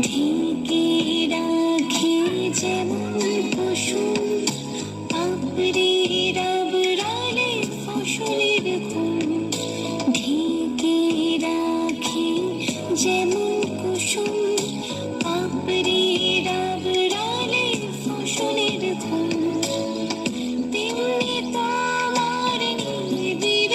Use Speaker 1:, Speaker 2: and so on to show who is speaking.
Speaker 1: ঢেকে রাখি যেমন কুসুম আপরে রাবড়ালে ফসলের ঘুম ঢেকে রাখি যেমন কুসুম আপরে রাবড়ালে ফসলের ঘুম তেমনি তোমার নিবিড়